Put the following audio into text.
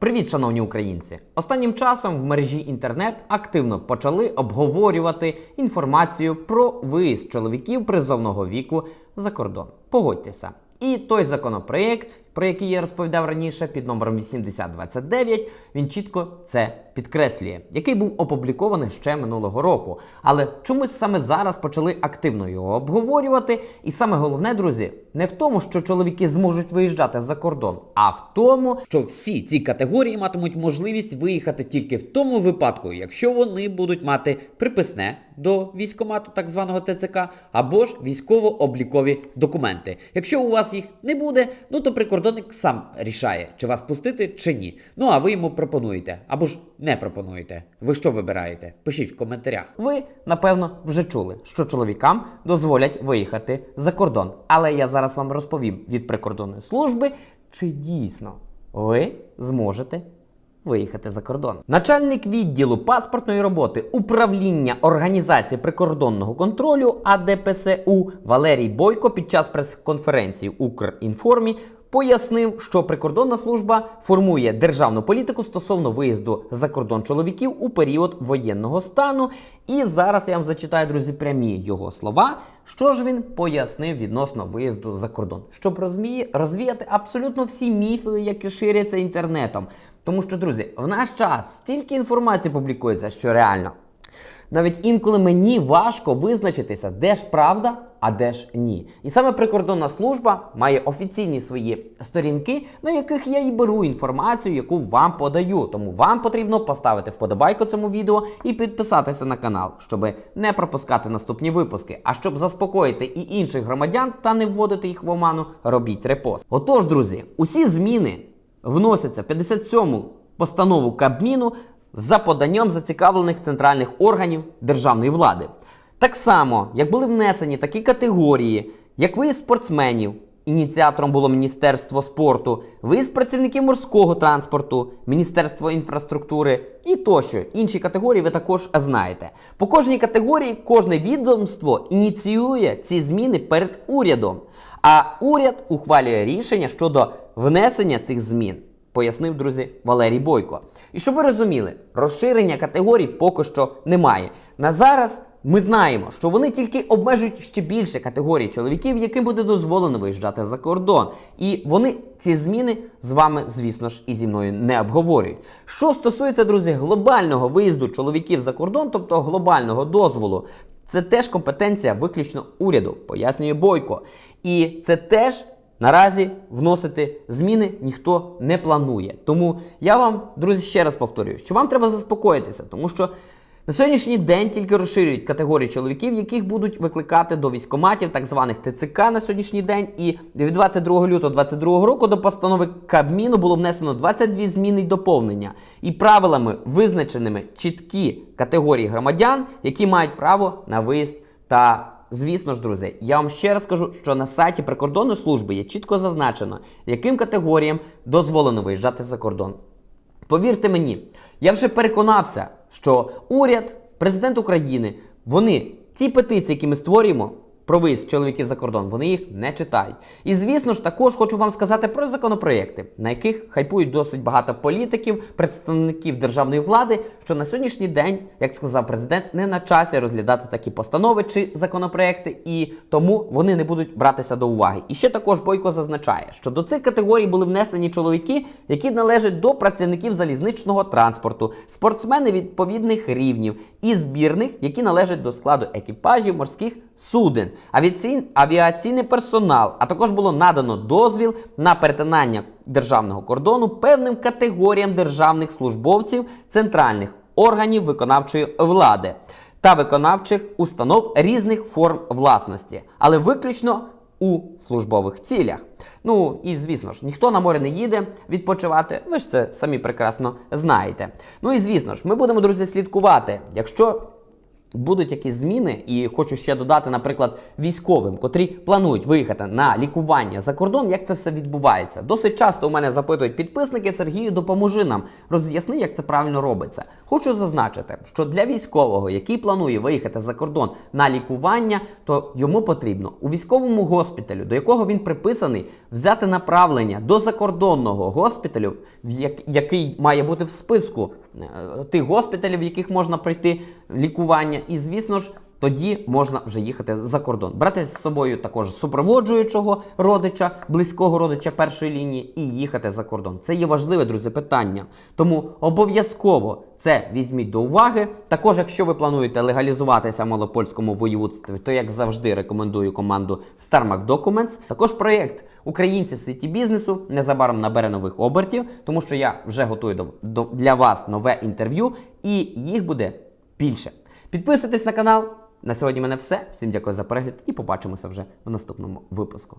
Привіт, шановні українці! Останнім часом в мережі інтернет активно почали обговорювати інформацію про виїзд чоловіків призовного віку за кордон. Погодьтеся. І той законопроект, про який я розповідав раніше, під номером 8029, він чітко це підкреслює, який був опублікований ще минулого року. Але чомусь саме зараз почали активно його обговорювати. І саме головне, друзі, не в тому, що чоловіки зможуть виїжджати за кордон, а в тому, що всі ці категорії матимуть можливість виїхати тільки в тому випадку, якщо вони будуть мати приписне до військомату, так званого ТЦК, або ж військово-облікові документи. Якщо у вас їх не буде, ну то прикордонник сам рішає, чи вас пустити, чи ні. Ну а ви йому пропонуєте, або ж не пропонуєте. Ви що вибираєте? Пишіть в коментарях. Ви, напевно, вже чули, що чоловікам дозволять виїхати за кордон. Але я зараз вам розповім від прикордонної служби, чи дійсно ви зможете виїхати за кордон. Начальник відділу паспортної роботи управління організації прикордонного контролю АДПСУ Валерій Бойко під час прес-конференції Укрінформі пояснив, що прикордонна служба формує державну політику стосовно виїзду за кордон чоловіків у період воєнного стану. І зараз я вам зачитаю, друзі, прямі його слова. Що ж він пояснив відносно виїзду за кордон, щоб розвіяти абсолютно всі міфи, які ширяться інтернетом. Тому що, друзі, в наш час стільки інформації публікується, що реально. Навіть інколи мені важко визначитися, де ж правда, а де ж ні. І саме прикордонна служба має офіційні свої сторінки, на яких я і беру інформацію, яку вам подаю. Тому вам потрібно поставити вподобайку цьому відео і підписатися на канал, щоб не пропускати наступні випуски. А щоб заспокоїти і інших громадян та не вводити їх в оману, робіть репост. Отож, друзі, усі зміни вносяться в 57 постанову Кабміну за поданням зацікавлених центральних органів державної влади. Так само, як були внесені такі категорії, як виїзд спортсменів, ініціатором було Міністерство спорту, виїзд працівників морського транспорту, Міністерство інфраструктури і тощо. Інші категорії ви також знаєте. По кожній категорії кожне відомство ініціює ці зміни перед урядом, а уряд ухвалює рішення щодо внесення цих змін пояснив друзі Валерій Бойко. І щоб ви розуміли, розширення категорій поки що немає. На зараз ми знаємо, що вони тільки обмежують ще більше категорій чоловіків, яким буде дозволено виїжджати за кордон. І вони ці зміни з вами, звісно ж, і зі мною не обговорюють. Що стосується, друзі, глобального виїзду чоловіків за кордон, тобто глобального дозволу. Це теж компетенція виключно уряду, пояснює Бойко. І це теж Наразі вносити зміни ніхто не планує. Тому я вам, друзі, ще раз повторюю, що вам треба заспокоїтися, тому що на сьогоднішній день тільки розширюють категорії чоловіків, яких будуть викликати до військоматів, так званих ТЦК на сьогоднішній день. І від 22 лютого 2022 року до постанови Кабміну було внесено 22 зміни й доповнення. І правилами визначеними чіткі категорії громадян, які мають право на виїзд та Звісно ж, друзі, я вам ще раз кажу, що на сайті прикордонної служби є чітко зазначено, яким категоріям дозволено виїжджати за кордон. Повірте мені, я вже переконався, що уряд, президент України, вони ті петиції, які ми створюємо. Про виїзд чоловіків за кордон, вони їх не читають. І звісно ж, також хочу вам сказати про законопроєкти, на яких хайпують досить багато політиків, представників державної влади, що на сьогоднішній день, як сказав президент, не на часі розглядати такі постанови чи законопроекти, і тому вони не будуть братися до уваги. І ще також Бойко зазначає, що до цих категорій були внесені чоловіки, які належать до працівників залізничного транспорту, спортсмени відповідних рівнів і збірних, які належать до складу екіпажів морських суден. Авіаційний персонал, а також було надано дозвіл на перетинання державного кордону певним категоріям державних службовців центральних органів виконавчої влади та виконавчих установ різних форм власності, але виключно у службових цілях. Ну і звісно ж, ніхто на море не їде відпочивати. Ви ж це самі прекрасно знаєте. Ну і звісно ж, ми будемо, друзі, слідкувати, якщо будуть якісь зміни, і хочу ще додати, наприклад, військовим, котрі планують виїхати на лікування за кордон, як це все відбувається. Досить часто у мене запитують підписники Сергію, допоможи нам, роз'ясни, як це правильно робиться. Хочу зазначити, що для військового, який планує виїхати за кордон на лікування, то йому потрібно у військовому госпіталю, до якого він приписаний, взяти направлення до закордонного госпіталю, який має бути в списку е, тих госпіталів, в яких можна пройти і звісно ж. Тоді можна вже їхати за кордон. Брати з собою також супроводжуючого родича, близького родича першої лінії і їхати за кордон. Це є важливе, друзі, питання. Тому обов'язково це візьміть до уваги. Також, якщо ви плануєте легалізуватися в малопольському воєводстві, то як завжди рекомендую команду StarMac Documents. Також проєкт українців в світі бізнесу незабаром набере нових обертів, тому що я вже готую до, до, для вас нове інтерв'ю, і їх буде більше. Підписуйтесь на канал. На сьогодні в мене все. Всім дякую за перегляд і побачимося вже в наступному випуску.